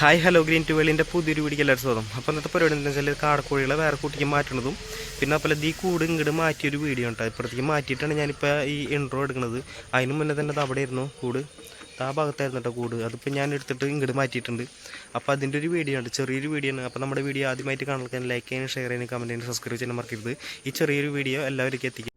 Hi hello green ട്യൂബിളിന്റെ പുതിയൊരു വീടിക്ക് എല്ലാവരും സ്വാഗതം. അപ്പോൾ ഇന്നത്തെ പരിപാടി എന്താണെന്ന് വെച്ചാൽ കാടക്കോഴികളെ വേറെ കൂട്ടിക്ക് മാറ്റണതും പിന്നെ അതുപോലെ ഈ കൂട് ഇങ്ങോട്ട് മാറ്റിയൊരു വീഡിയോ ഉണ്ട് ഇപ്പുറത്തേക്ക് മാറ്റിയിട്ടാണ് ഞാനിപ്പോൾ ഈ ഇൻട്രോ എടുക്കുന്നത്. അതിന് മുന്നേ തന്നെ അത് അവിടെ ആയിരുന്നു കൂട് ആ ഭാഗത്തായിരുന്നു കേട്ടോ കൂട്. അതിപ്പോൾ ഞാൻ എടുത്തിട്ട് ഇങ്ങോട്ട് മാറ്റിയിട്ടുണ്ട്. അപ്പോൾ അതിന്റെ ഒരു വീഡിയോ ഉണ്ട് ചെറിയൊരു വീഡിയോ ആണ്. അപ്പോൾ നമ്മുടെ വീഡിയോ ആദ്യമായിട്ട് കാണാൻ ലൈക്ക് ചെയ്യാനും ഷെയർ ചെയ്യാനും കമന്റ് ചെയ്യാനും സബ്സ്ക്രൈബ് ചെയ്യാനും മറക്കരുത്. ഈ ചെറിയൊരു വീഡിയോ എല്ലാവർക്കും എത്തിക്കും.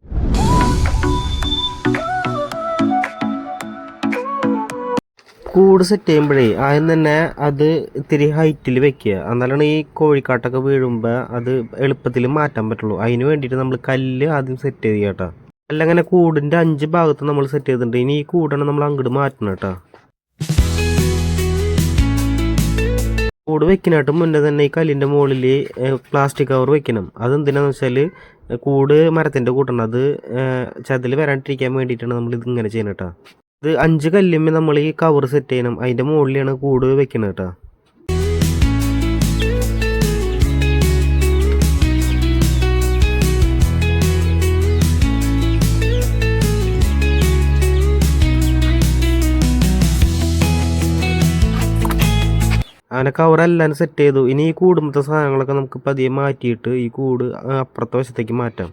കൂട് സെറ്റ് ചെയ്യുമ്പോഴേ ആദ്യം തന്നെ അത് ഇത്തിരി ഹൈറ്റിൽ വെക്കുക. എന്നാലാണ് ഈ കോഴിക്കാട്ടൊക്കെ വീഴുമ്പോൾ അത് എളുപ്പത്തിൽ മാറ്റാൻ പറ്റുള്ളൂ. അതിന് വേണ്ടിയിട്ട് നമ്മൾ കല്ല് ആദ്യം സെറ്റ് ചെയ്യുക കേട്ടോ അല്ലങ്ങനെ കൂടിന്റെ അഞ്ച് ഭാഗത്ത് നമ്മൾ സെറ്റ് ചെയ്തിട്ടുണ്ട്. ഇനി ഈ കൂടാണ് നമ്മൾ അങ്ങോട്ട് മാറ്റണം കേട്ടോ കൂട് വെക്കാനായിട്ട് മുന്നേ തന്നെ ഈ കല്ലിന്റെ മുകളിൽ പ്ലാസ്റ്റിക് കവർ വെക്കണം. അതെന്തിനാന്ന് വെച്ചാൽ കൂട് മരത്തിന്റെ കൂട്ടണം. അത് ചതിൽ വരാണ്ടിരിക്കാൻ വേണ്ടിയിട്ടാണ് നമ്മൾ ഇത് ഇങ്ങനെ ചെയ്യുന്നത് കേട്ടോ ഇത് അഞ്ച് കല്ലുമ്മ നമ്മൾ ഈ കവർ സെറ്റ് ചെയ്യണം. അതിന്റെ മുകളിലാണ് കൂട് വെക്കുന്നത് കേട്ടോ. അങ്ങനെ കവറെല്ലാം സെറ്റ് ചെയ്തു. ഇനി ഈ കൂടുമ്പത്തെ സാധനങ്ങളൊക്കെ നമുക്ക് പതിയെ മാറ്റിയിട്ട് ഈ കൂട് അപ്പുറത്തെ വശത്തേക്ക് മാറ്റാം.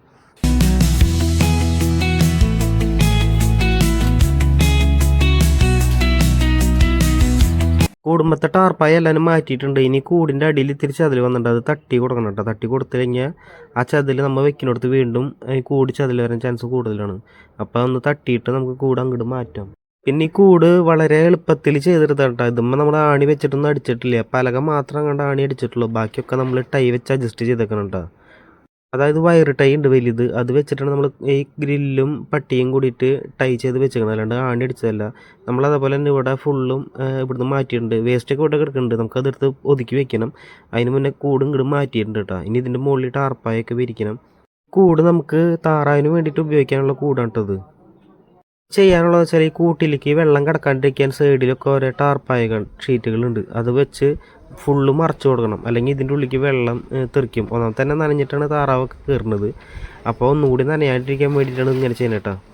കുടുംബത്തെ ടാർപ്പായ എല്ലാവരും മാറ്റിയിട്ടുണ്ട്. ഇനി കൂടിന്റെ അടിയിൽ ഇത്തിരി ചതിൽ വന്നിട്ടുണ്ട്. അത് തട്ടി കൊടുക്കണം കേട്ടോ. തട്ടി കൊടുത്തു കഴിഞ്ഞാൽ ആ ചതിൽ നമ്മൾ വെക്കുന്നിടത്ത് വീണ്ടും കൂടി ചതിൽ വരാൻ ചാൻസ് കൂടുതലാണ്. അപ്പോൾ ഒന്ന് തട്ടിയിട്ട് നമുക്ക് കൂട് അങ്ങോട്ട് മാറ്റാം. പിന്നെ ഈ കൂട് വളരെ എളുപ്പത്തിൽ ചെയ്തെടുത്താൽ കേട്ടോ. ഇതുമ്പോൾ നമ്മൾ ആണി വെച്ചിട്ടൊന്നും അടിച്ചിട്ടില്ല. പലക മാത്രം കണ്ട് ആണി അടിച്ചിട്ടുള്ളൂ. ബാക്കിയൊക്കെ നമ്മൾ ടൈ വെച്ച് അഡ്ജസ്റ്റ് ചെയ്തേക്കണം കേട്ടോ. അതായത് വയർ ടൈ ഉണ്ട് വലുത്. അത് വെച്ചിട്ടാണ് നമ്മൾ ഈ ഗ്രില്ലും പട്ടിയും കൂടിയിട്ട് ടൈ ചെയ്ത് വെച്ചേക്കണം അല്ലാണ്ട് ആണി അടിച്ചതല്ല. നമ്മൾ അതേപോലെ തന്നെ ഇവിടെ ഫുള്ളും ഇവിടുന്ന് മാറ്റിയിട്ടുണ്ട്. വേസ്റ്റൊക്കെ ഇവിടെ കിടക്കുന്നുണ്ട്. നമുക്ക് അതെടുത്ത് ഒതുക്കി വെക്കണം. അതിന് മുന്നേ കൂടും ഇങ്ങോട്ട് മാറ്റിയിട്ടുണ്ട് കേട്ടോ ഇനി ഇതിന്റെ മുകളിൽ ടാർപ്പായൊക്കെ വിരിക്കണം. കൂട് നമുക്ക് താറാവിന് വേണ്ടിയിട്ട് ഉപയോഗിക്കാനുള്ള കൂടാണ് കേട്ടത് ചെയ്യാനുള്ളത് വെച്ചാൽ ഈ കൂട്ടിലേക്ക് വെള്ളം കിടക്കാണ്ടിരിക്കാൻ സൈഡിലൊക്കെ ഓരോ ടാർപ്പായ ഷീറ്റുകളുണ്ട് അത് വെച്ച് ഫുള്ള് മറച്ചു കൊടുക്കണം. അല്ലെങ്കിൽ ഇതിന്റെ ഉള്ളിലേക്ക് വെള്ളം തെറിക്കും. ഒന്നാമത്തന്നെ തന്നെ നനഞ്ഞിട്ടാണ് താറാവൊക്കെ കയറുന്നത്. അപ്പോൾ ഒന്നുകൂടി നനയാണ്ടിരിക്കാൻ വേണ്ടിയിട്ടാണ് ഇങ്ങനെ ചെയ്യുന്നത് കേട്ടോ.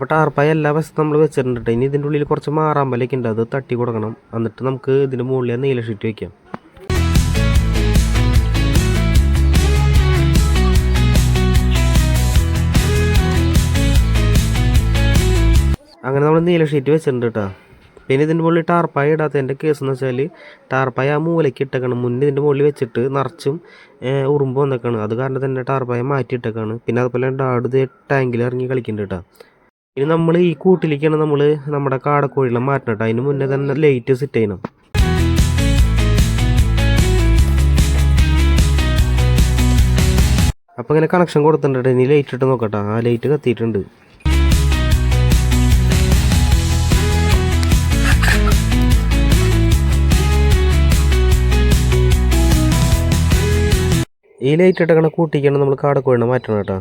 അപ്പോൾ ടാർപ്പായ എല്ലാ വശത്തും നമ്മൾ വെച്ചിട്ടുണ്ട് കേട്ടോ ഇനി ഇതിന്റെ ഉള്ളിൽ കുറച്ച് മാറാമ്പലൊക്കെ ഉണ്ട്. അത് തട്ടി കൊടുക്കണം. എന്നിട്ട് നമുക്ക് ഇതിന്റെ മുകളിൽ നീല ഷീറ്റ് വയ്ക്കാം അങ്ങനെ നമ്മൾ നീല ഷീറ്റ് വെച്ചിട്ടുണ്ട് കേട്ടോ പിന്നെ ഇതിന്റെ മുകളിൽ ടാർപ്പായ ഇടാത്തതിന്റെ കേസ് എന്ന് വെച്ചാൽ ടാർപ്പായ ആ മൂലയ്ക്ക് ഇട്ടേക്കാണ്. മുന്നേ ഇതിന്റെ മുകളിൽ വെച്ചിട്ട് നിറച്ചും ഉറുമ്പ് വന്നേക്കാണ്. അത് കാരണം തന്നെ ടാർപ്പായ മാറ്റി ഇട്ടേക്കാണ് പിന്നെ അതുപോലെ ഡാഡ് ടാങ്കിൽ ഇറങ്ങി കളിക്കുന്നുണ്ട് കേട്ടോ ഇനി നമ്മൾ ഈ കൂട്ടിലേക്കാണ് നമ്മൾ നമ്മുടെ കാടക്കോഴികളെ മാറ്റണം അതിന് മുന്നേ തന്നെ ലൈറ്റ് സെറ്റ് ചെയ്യണം. അപ്പോൾ ഇങ്ങനെ കണക്ഷൻ കൊടുത്തിട്ടുണ്ട് ഇനി ലൈറ്റ് ഇട്ട് നോക്കട്ടെ. ആ ലൈറ്റ് കത്തിയിട്ടുണ്ട്. ഈ ലൈറ്റ് ഇട്ടക്കണ കൂട്ടിക്കാണ് നമ്മൾ കാടക്കോഴിനെ മാറ്റണം കേട്ടോ.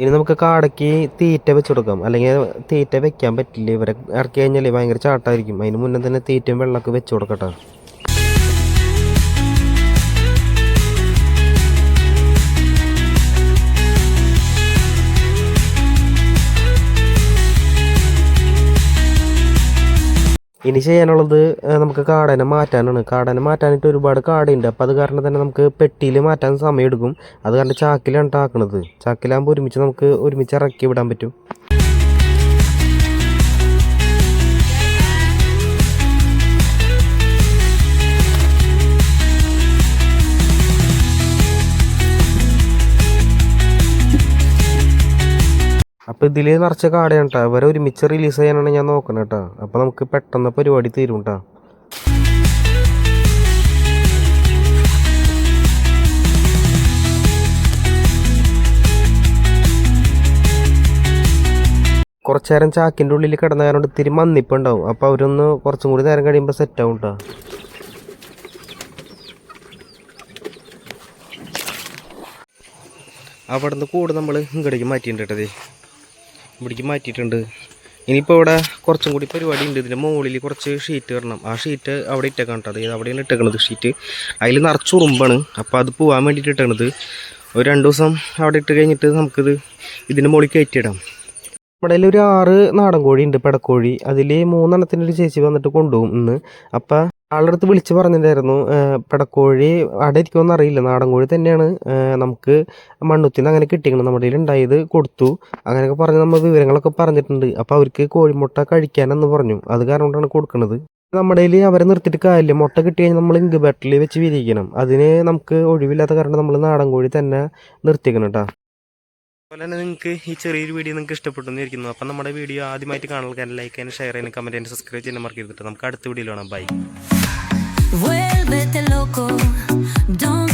ഇനി നമുക്ക് കാടയ്ക്ക് തീറ്റ വെച്ച് കൊടുക്കാം. അല്ലെങ്കിൽ തീറ്റ വെക്കാൻ പറ്റില്ല. ഇവരെ ഇറക്കി കഴിഞ്ഞാൽ ഭയങ്കര ചാട്ടായിരിക്കും. അതിന് മുന്നേ തന്നെ തീറ്റയും വെള്ളമൊക്കെ വെച്ച് കൊടുക്കട്ടെ. ഇനി ചെയ്യാനുള്ളത് നമുക്ക് കാടനെ മാറ്റാനാണ്. കാടനെ മാറ്റാനായിട്ട് ഒരുപാട് കാടുണ്ട്. അപ്പോൾ അത് കാരണം തന്നെ നമുക്ക് പെട്ടിയിൽ മാറ്റാൻ സമയം എടുക്കും അത് കാരണം ചാക്കിലാണ് ആക്കണത് ചാക്കിലാകുമ്പോൾ ഒരുമിച്ച് നമുക്ക് ഒരുമിച്ച് ഇറക്കി വിടാൻ പറ്റും. അപ്പോൾ ഇതിൽ നിറച്ച കാടയാണ് കേട്ടോ അവരെ ഒരുമിച്ച് റിലീസ് ചെയ്യാനാണ് ഞാൻ നോക്കുന്നത് കേട്ടോ അപ്പോൾ നമുക്ക് പെട്ടെന്ന് പരിപാടി തീരും കേട്ടോ കുറച്ച് നേരം ചാക്കിന്റെ ഉള്ളിൽ കിടന്ന കാരണം ഇത്തിരി മന്നിപ്പുണ്ടാവും. അപ്പോൾ അവരൊന്ന് കുറച്ചും കൂടി നേരം കഴിയുമ്പോൾ സെറ്റ് ആവും കേട്ടോ അവിടെ നിന്ന് കൂട് നമ്മൾ ഇങ്ങോട്ടേക്ക് മാറ്റിയിട്ടുണ്ട് കേട്ടത് ഇവിടേക്ക് മാറ്റിയിട്ടുണ്ട്. ഇനിയിപ്പോൾ ഇവിടെ കുറച്ചും കൂടി പരിപാടി ഉണ്ട് ഇതിന്റെ മുകളിൽ കുറച്ച് ഷീറ്റ് വരണം. ആ ഷീറ്റ് അവിടെ ഇട്ടേക്കാം കേട്ടോ. അത് അവിടെയാണ് ഇട്ടേക്കണത് ഷീറ്റ് അതിൽ നിറച്ച് ഉറുമ്പാണ്. അപ്പോൾ അത് പോകാൻ വേണ്ടിയിട്ട് ഇട്ടേക്കണത്. ഒരു രണ്ട് ദിവസം അവിടെ ഇട്ട് കഴിഞ്ഞിട്ട് നമുക്കിത് ഇതിന്റെ മുകളിൽ കയറ്റിയിടാം. ഇവിടെ ഒരു ആറ് നാടൻ കോഴി ഉണ്ട് പെടക്കോഴി. അതിൽ മൂന്നെണ്ണത്തിന്റെ ഒരു ചേച്ചി വന്നിട്ട് കൊണ്ടുപോകും ഇന്ന്. അപ്പം ആളുടെ അടുത്ത് വിളിച്ച് പറഞ്ഞിട്ടുണ്ടായിരുന്നു പടക്കോഴി അവിടെ ഇരിക്കുമെന്ന് അറിയില്ല. നാടൻ കോഴി തന്നെയാണ് നമുക്ക് നമുക്ക് മണ്ണുത്തിന്ന് അങ്ങനെ കിട്ടിയിരുന്നു നമ്മുടെ കയ്യിൽ ഉണ്ടായത് കൊടുത്തു. അങ്ങനെയൊക്കെ പറഞ്ഞ് നമ്മൾ വിവരങ്ങളൊക്കെ പറഞ്ഞിട്ടുണ്ട്. അപ്പോൾ അവർക്ക് കോഴിമുട്ട കഴിക്കാനെന്ന് പറഞ്ഞു. അത് കാരണം കൊണ്ടാണ് കൊടുക്കുന്നത് നമ്മുടെ കയ്യിൽ അവരെ നിർത്തിയിട്ട് കാര്യമില്ല. മുട്ട കിട്ടി കഴിഞ്ഞാൽ നമ്മൾ ഇൻക്യുബേറ്ററിൽ വെച്ച് വിരിയിക്കണം. അതിന് നമുക്ക് ഒഴിവില്ലാത്ത കാരണം നമ്മൾ നാടൻ കോഴി തന്നെ നിർത്തിക്കണം കേട്ടോ അതുപോലെ തന്നെ നിങ്ങൾക്ക് ഈ ചെറിയൊരു വീഡിയോ നിങ്ങൾക്ക് ഇഷ്ടപ്പെട്ടു എന്നിരിക്കുന്നു അപ്പം നമ്മുടെ വീഡിയോ ആദ്യമായിട്ട് കാണാൻ ലൈക്ക് ചെയ്യാൻ ഷെയർ ചെയ്യാൻ കമന്റ് ചെയ്യാൻ സബ്സ്ക്രൈബ് ചെയ്യാനും മറക്കരുത് നമുക്ക് അടുത്ത വീഡിയോ കാണാം. By Vuélvete loco, don't